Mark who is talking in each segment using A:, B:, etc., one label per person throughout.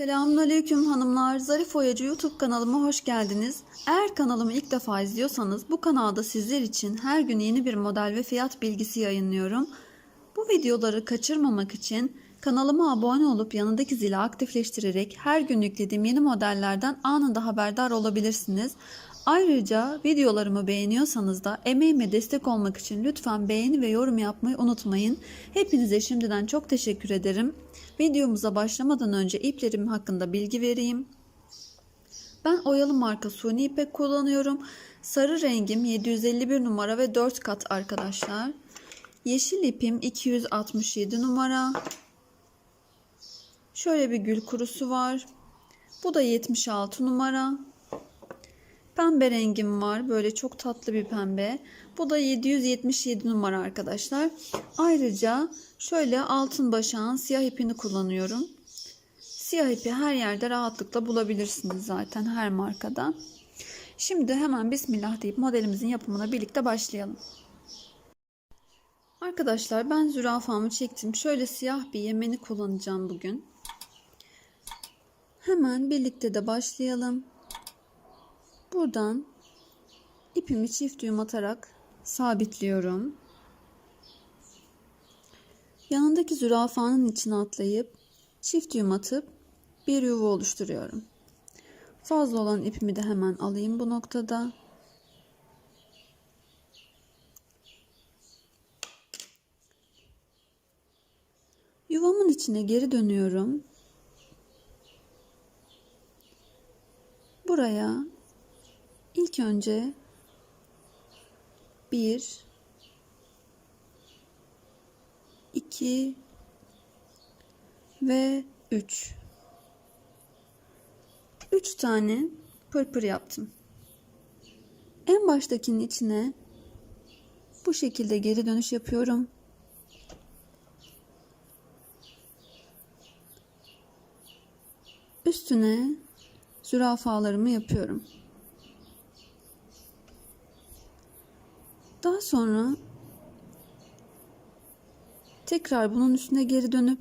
A: Selamünaleyküm hanımlar. Zarif Oyacı YouTube kanalıma hoş geldiniz. Eğer kanalımı ilk defa izliyorsanız bu kanalda sizler için her gün yeni bir model ve fiyat bilgisi yayınlıyorum. Bu videoları kaçırmamak için kanalıma abone olup yanındaki zili aktifleştirerek her gün yüklediğim yeni modellerden anında haberdar olabilirsiniz. Ayrıca videolarımı beğeniyorsanız da emeğime destek olmak için lütfen beğeni ve yorum yapmayı unutmayın. Hepinize şimdiden çok teşekkür ederim. Videomuza başlamadan önce iplerim hakkında bilgi vereyim. Ben oyalı marka suni ipek kullanıyorum. Sarı rengim 751 numara ve 4 kat arkadaşlar. Yeşil ipim 267 numara. Şöyle bir gül kurusu var. Bu da 76 numara. Pembe rengim var. Böyle çok tatlı bir pembe. Bu da 777 numara arkadaşlar. Ayrıca şöyle altın başağın siyah ipini kullanıyorum. Siyah ipi her yerde rahatlıkla bulabilirsiniz zaten her markada. Şimdi hemen bismillah deyip modelimizin yapımına birlikte başlayalım. Arkadaşlar ben zürafamı çektim. Şöyle siyah bir yemeni kullanacağım bugün. Hemen birlikte de başlayalım. Buradan ipimi çift düğüm atarak sabitliyorum. Yanındaki zürafanın içine atlayıp çift düğüm atıp bir yuva oluşturuyorum. Fazla olan ipimi de hemen alayım bu noktada. Yuvamın içine geri dönüyorum. Buraya ilk önce bir, iki ve üç. Üç tane pırpır yaptım. En baştakinin içine bu şekilde geri dönüş yapıyorum. Üstüne zürafalarımı yapıyorum. Daha sonra tekrar bunun üstüne geri dönüp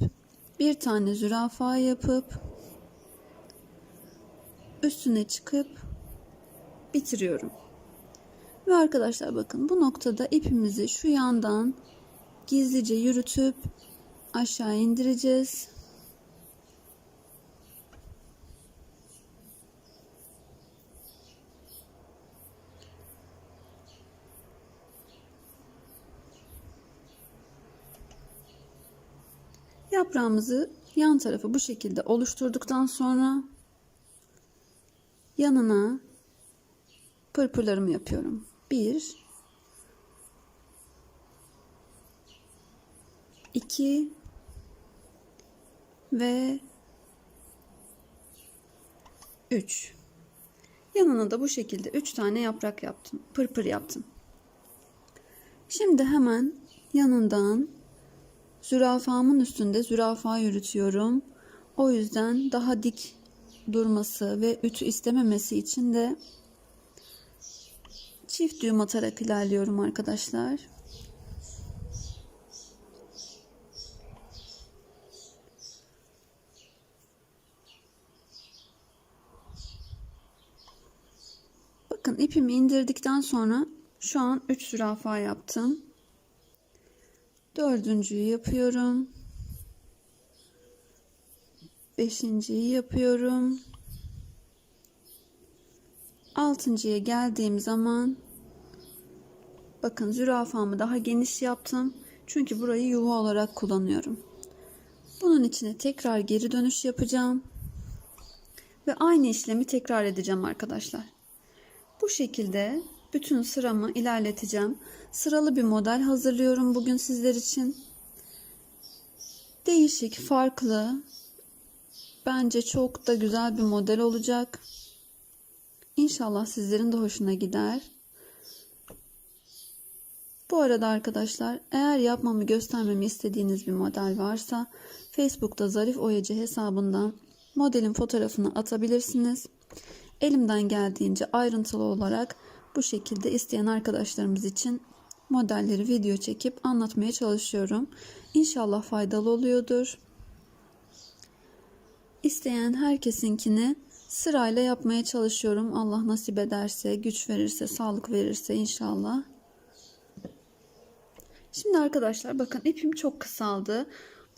A: bir tane zürafa yapıp üstüne çıkıp bitiriyorum. Ve arkadaşlar bakın bu noktada ipimizi şu yandan gizlice yürütüp aşağı indireceğiz. Yaprağımızı yan tarafı bu şekilde oluşturduktan sonra yanına pırpırlarımı yapıyorum. Bir, iki ve üç. Yanına da bu şekilde üç tane yaprak yaptım. Pırpır yaptım. Şimdi hemen yanından Zürafamın üstünde zürafa yürütüyorum. O yüzden daha dik durması ve ütü istememesi için de çift düğüm atarak ilerliyorum arkadaşlar. Bakın ipimi indirdikten sonra şu an 3 zürafa yaptım. Dördüncüyü yapıyorum. Beşinciyi yapıyorum. Altıncıya geldiğim zaman bakın zürafamı daha geniş yaptım. Çünkü burayı yuva olarak kullanıyorum. Bunun içine tekrar geri dönüş yapacağım. Ve aynı işlemi tekrar edeceğim arkadaşlar. Bu şekilde bütün sıramı ilerleteceğim. Sıralı bir model hazırlıyorum bugün sizler için. Değişik, farklı. Bence çok da güzel bir model olacak. İnşallah sizlerin de hoşuna gider. Bu arada arkadaşlar eğer yapmamı göstermemi istediğiniz bir model varsa Facebook'ta Zarif Oyacı hesabından modelin fotoğrafını atabilirsiniz. Elimden geldiğince ayrıntılı olarak bu şekilde isteyen arkadaşlarımız için modelleri video çekip anlatmaya çalışıyorum. İnşallah faydalı oluyordur. isteyen herkesinkini sırayla yapmaya çalışıyorum. Allah nasip ederse, güç verirse, sağlık verirse inşallah. Şimdi arkadaşlar bakın ipim çok kısaldı.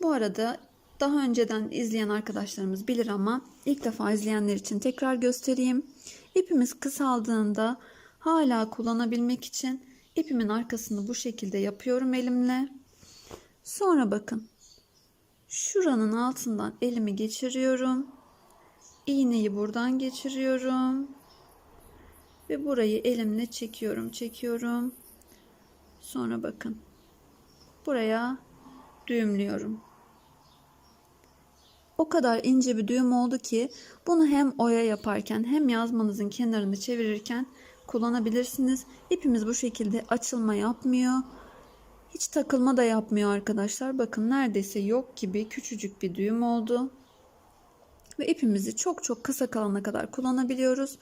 A: Bu arada daha önceden izleyen arkadaşlarımız bilir ama ilk defa izleyenler için tekrar göstereyim. İpimiz kısaldığında hala kullanabilmek için ipimin arkasını bu şekilde yapıyorum elimle. Sonra bakın şuranın altından elimi geçiriyorum. İğneyi buradan geçiriyorum. Ve burayı elimle çekiyorum, çekiyorum. Sonra bakın. Buraya düğümlüyorum. O kadar ince bir düğüm oldu ki bunu hem oya yaparken hem yazmanızın kenarını çevirirken kullanabilirsiniz. İpimiz bu şekilde açılma yapmıyor. Hiç takılma da yapmıyor arkadaşlar. Bakın neredeyse yok gibi küçücük bir düğüm oldu. Ve ipimizi çok çok kısa kalana kadar kullanabiliyoruz.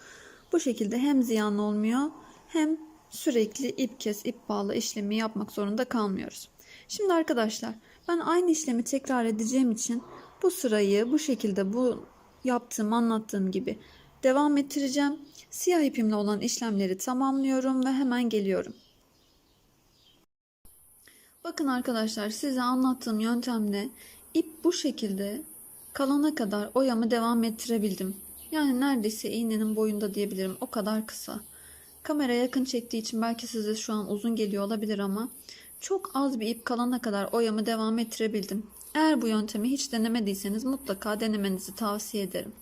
A: Bu şekilde hem ziyan olmuyor hem sürekli ip kes ip bağla işlemi yapmak zorunda kalmıyoruz. Şimdi arkadaşlar ben aynı işlemi tekrar edeceğim için bu sırayı bu şekilde bu yaptığım anlattığım gibi devam ettireceğim. Siyah ipimle olan işlemleri tamamlıyorum ve hemen geliyorum. Bakın arkadaşlar size anlattığım yöntemle ip bu şekilde kalana kadar oyamı devam ettirebildim. Yani neredeyse iğnenin boyunda diyebilirim. O kadar kısa. Kamera yakın çektiği için belki size şu an uzun geliyor olabilir ama çok az bir ip kalana kadar oyamı devam ettirebildim. Eğer bu yöntemi hiç denemediyseniz mutlaka denemenizi tavsiye ederim.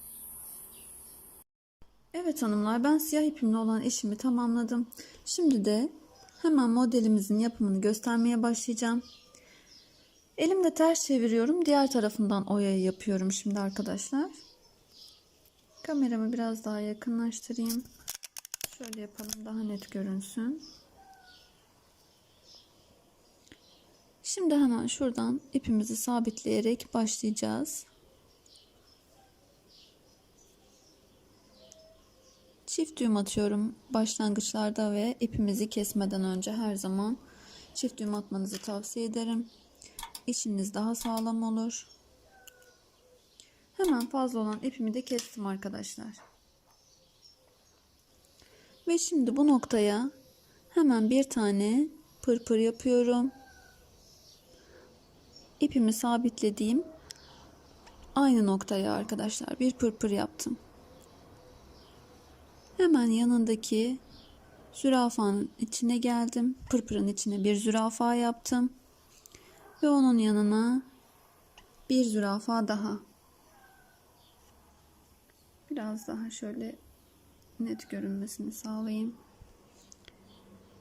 A: Evet hanımlar ben siyah ipimle olan işimi tamamladım. Şimdi de hemen modelimizin yapımını göstermeye başlayacağım. Elimde ters çeviriyorum. Diğer tarafından oyayı yapıyorum şimdi arkadaşlar. Kameramı biraz daha yakınlaştırayım. Şöyle yapalım daha net görünsün. Şimdi hemen şuradan ipimizi sabitleyerek başlayacağız. Çift düğüm atıyorum başlangıçlarda ve ipimizi kesmeden önce her zaman çift düğüm atmanızı tavsiye ederim. İşiniz daha sağlam olur. Hemen fazla olan ipimi de kestim arkadaşlar. Ve şimdi bu noktaya hemen bir tane pırpır yapıyorum. İpimi sabitlediğim aynı noktaya arkadaşlar bir pırpır yaptım. Hemen yanındaki zürafanın içine geldim. Pırpırın içine bir zürafa yaptım. Ve onun yanına bir zürafa daha. Biraz daha şöyle net görünmesini sağlayayım.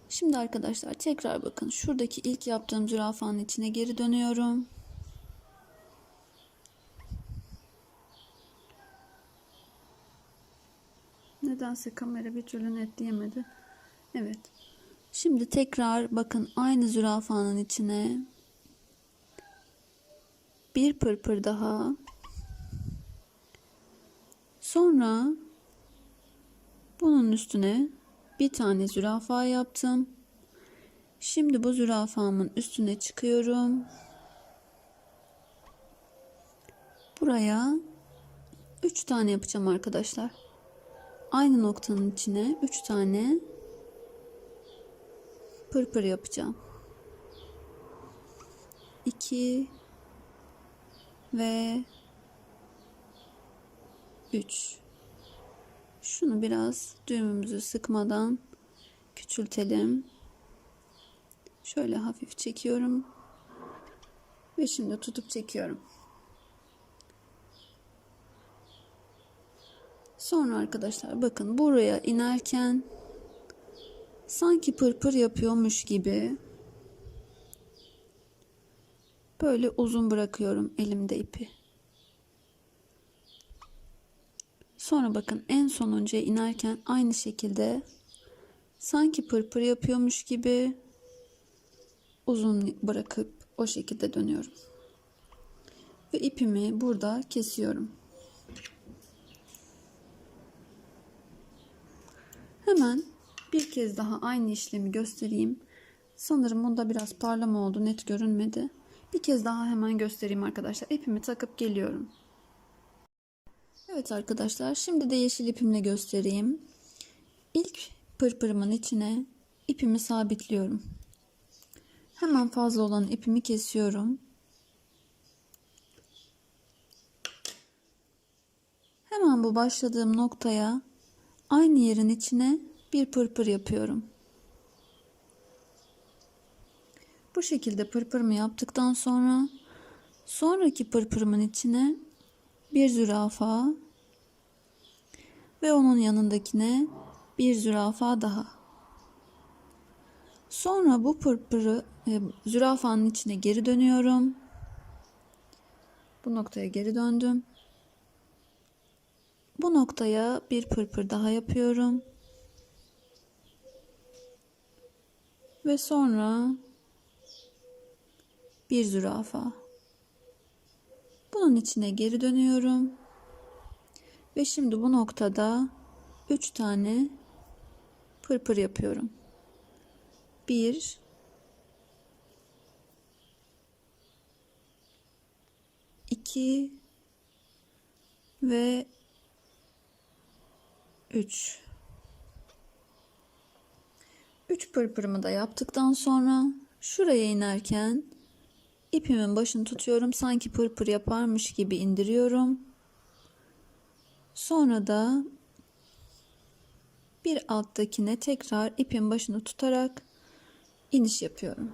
A: Şimdi arkadaşlar tekrar bakın şuradaki ilk yaptığım zürafanın içine geri dönüyorum. Nedense kamera bir türlü netleyemedi. Evet. Şimdi tekrar bakın aynı zürafanın içine bir pırpır daha. Sonra bunun üstüne bir tane zürafa yaptım. Şimdi bu zürafamın üstüne çıkıyorum. Buraya 3 tane yapacağım arkadaşlar. Aynı noktanın içine 3 tane pırpır yapacağım. 2 ve 3 şunu biraz düğümümüzü sıkmadan küçültelim. Şöyle hafif çekiyorum. Ve şimdi tutup çekiyorum. Sonra arkadaşlar bakın buraya inerken sanki pırpır yapıyormuş gibi böyle uzun bırakıyorum elimde ipi. Sonra bakın en sonuncuya inerken aynı şekilde sanki pırpır yapıyormuş gibi uzun bırakıp o şekilde dönüyorum. Ve ipimi burada kesiyorum. Hemen bir kez daha aynı işlemi göstereyim. Sanırım bunda biraz parlama oldu. Net görünmedi. Bir kez daha hemen göstereyim arkadaşlar. İpimi takıp geliyorum. Evet arkadaşlar şimdi de yeşil ipimle göstereyim. İlk pırpırımın içine ipimi sabitliyorum. Hemen fazla olan ipimi kesiyorum. Hemen bu başladığım noktaya aynı yerin içine bir pırpır yapıyorum. Bu şekilde pırpırımı yaptıktan sonra sonraki pırpırımın içine bir zürafa ve onun yanındakine bir zürafa daha. Sonra bu pırpırı e, zürafanın içine geri dönüyorum. Bu noktaya geri döndüm. Bu noktaya bir pırpır daha yapıyorum. Ve sonra bir zürafa. Bunun içine geri dönüyorum. Ve şimdi bu noktada 3 tane pırpır yapıyorum. 1 2 ve 3 3 pırpırımı da yaptıktan sonra şuraya inerken ipimin başını tutuyorum sanki pırpır yaparmış gibi indiriyorum. Sonra da bir alttakine tekrar ipin başını tutarak iniş yapıyorum.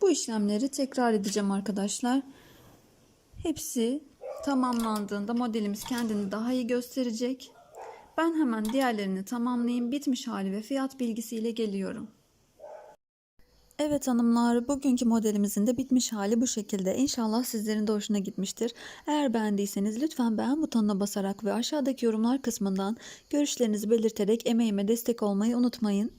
A: Bu işlemleri tekrar edeceğim arkadaşlar. Hepsi tamamlandığında modelimiz kendini daha iyi gösterecek. Ben hemen diğerlerini tamamlayayım. Bitmiş hali ve fiyat bilgisiyle geliyorum. Evet hanımlar, bugünkü modelimizin de bitmiş hali bu şekilde. İnşallah sizlerin de hoşuna gitmiştir. Eğer beğendiyseniz lütfen beğen butonuna basarak ve aşağıdaki yorumlar kısmından görüşlerinizi belirterek emeğime destek olmayı unutmayın.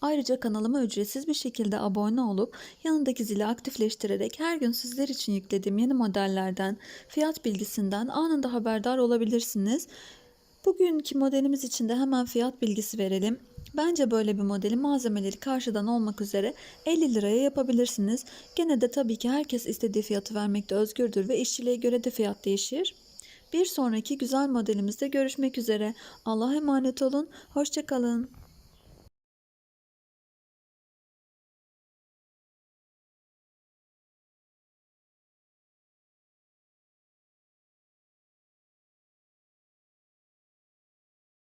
A: Ayrıca kanalıma ücretsiz bir şekilde abone olup yanındaki zili aktifleştirerek her gün sizler için yüklediğim yeni modellerden, fiyat bilgisinden anında haberdar olabilirsiniz. Bugünkü modelimiz için de hemen fiyat bilgisi verelim. Bence böyle bir modeli malzemeleri karşıdan olmak üzere 50 liraya yapabilirsiniz. Gene de tabii ki herkes istediği fiyatı vermekte özgürdür ve işçiliğe göre de fiyat değişir. Bir sonraki güzel modelimizde görüşmek üzere. Allah'a emanet olun. Hoşçakalın.